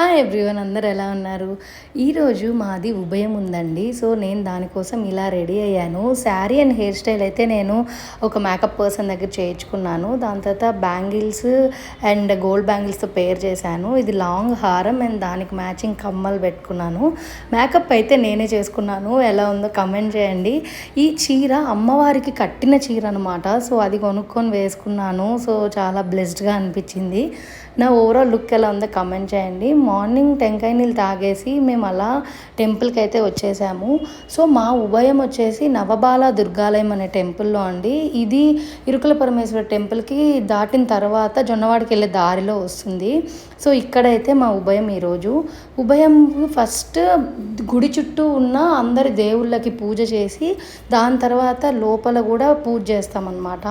Hi everyone అందరు ఎలా ఉన్నారు? ఈరోజు మాది ఉభయం ఉందండి. సో నేను దానికోసం ఇలా రెడీ అయ్యాను. శారీ అండ్ హెయిర్ స్టైల్ అయితే నేను ఒక మేకప్ పర్సన్ దగ్గర చేయించుకున్నాను. దాని తర్వాత బ్యాంగిల్స్ అండ్ గోల్డ్ బ్యాంగిల్స్తో పేర్ చేశాను. ఇది లాంగ్ హారం అండ్ దానికి మ్యాచింగ్ కమ్మలు పెట్టుకున్నాను. మేకప్ అయితే నేనే చేసుకున్నాను. ఎలా ఉందో కమెంట్ చేయండి. ఈ చీర అమ్మవారికి కట్టిన చీర అనమాట సో అది కొనుక్కొని వేసుకున్నాను. సో చాలా బ్లెస్డ్గా అనిపించింది. నా ఓవరాల్ లుక్ ఎలా ఉందో కమెంట్ చేయండి. మార్నింగ్ టెంకాయ నీళ్ళు తాగేసి మేము అలా టెంపుల్కి అయితే వచ్చేసాము. సో మా ఉభయం వచ్చేసి నవబాల దుర్గాలయం అనే టెంపుల్లో అండి. ఇది ఇరుకుల పరమేశ్వర టెంపుల్కి దాటిన తర్వాత జొన్నవాడికి వెళ్ళే దారిలో వస్తుంది. సో ఇక్కడైతే మా ఉభయం ఈరోజు. ఉభయం ఫస్ట్ గుడి చుట్టూ ఉన్న అందరి దేవుళ్ళకి పూజ చేసి దాని తర్వాత లోపల కూడా పూజ చేస్తామన్నమాట.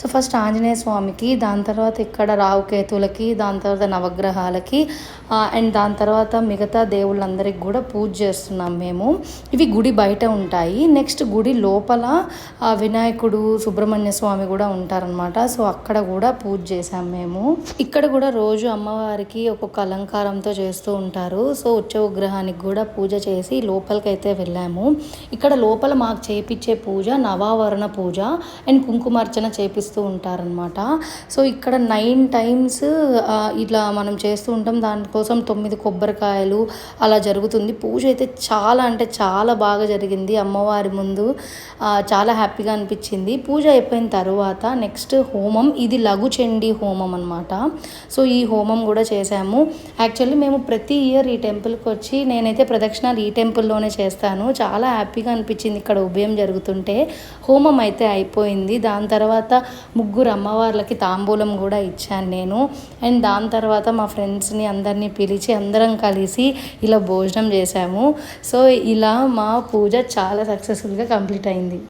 సో ఫస్ట్ ఆంజనేయ స్వామికి దాని తర్వాత ఇక్కడ రావుకేతులకి దాని తర్వాత నవగ్రహాలకి అండ్ దాని తర్వాత మిగతా దేవుళ్ళందరికి కూడా పూజ చేస్తున్నాం మేము. ఇవి గుడి బయట ఉంటాయి. నెక్స్ట్ గుడి లోపల వినాయకుడు సుబ్రహ్మణ్య స్వామి కూడా ఉంటారనమాట సో అక్కడ కూడా పూజ చేసాం మేము. ఇక్కడ కూడా రోజు అమ్మవారికి ఒక్కొక్క అలంకారంతో చేస్తూ ఉంటారు. సో ఉచ్చ విగ్రహానికి కూడా పూజ చేసి లోపలికి లోపలికైతే వెళ్ళాము. ఇక్కడ లోపల మాకు చేపించే పూజ నవావరణ పూజ అండ్ కుంకుమార్చన చేపిస్తూ ఉంటారనమాట సో ఇక్కడ నైన్ టైమ్స్ ఇట్లా మనం చేస్తూ ఉంటాం. దానికోసం తొమ్మిది కొబ్బరికాయలు అలా జరుగుతుంది. పూజ అయితే చాలా అంటే చాలా బాగా జరిగింది అమ్మవారి ముందు. చాలా హ్యాపీగా అనిపించింది. పూజ అయిపోయిన తర్వాత నెక్స్ట్ హోమం ఇది లఘు చండీ హోమం అనమాట సో ఈ హోమం కూడా చేశాము. యాక్చువల్లీ మేము ప్రతి ఇయర్ ఈ టెంపుల్కి వచ్చి నేనైతే ప్రదక్షిణాలు ఈ టెంపుల్లోనే చేస్తాను. చాలా హ్యాపీగా అనిపించింది ఇక్కడ ఉభయం జరుగుతుంటే. హోమం అయితే అయిపోయింది. దాని తర్వాత ముగ్గురు అమ్మవార్లకి తాంబూలం కూడా ఇచ్చాను నేను. అండ్ దాని తర్వాత మా ఫ్రెండ్స్ని అందరినీ పిలిచి అందరం కలిసి ఇలా భోజనం చేశాము. సో ఇలా మా పూజ చాలా సక్సెస్ఫుల్గా కంప్లీట్ అయింది.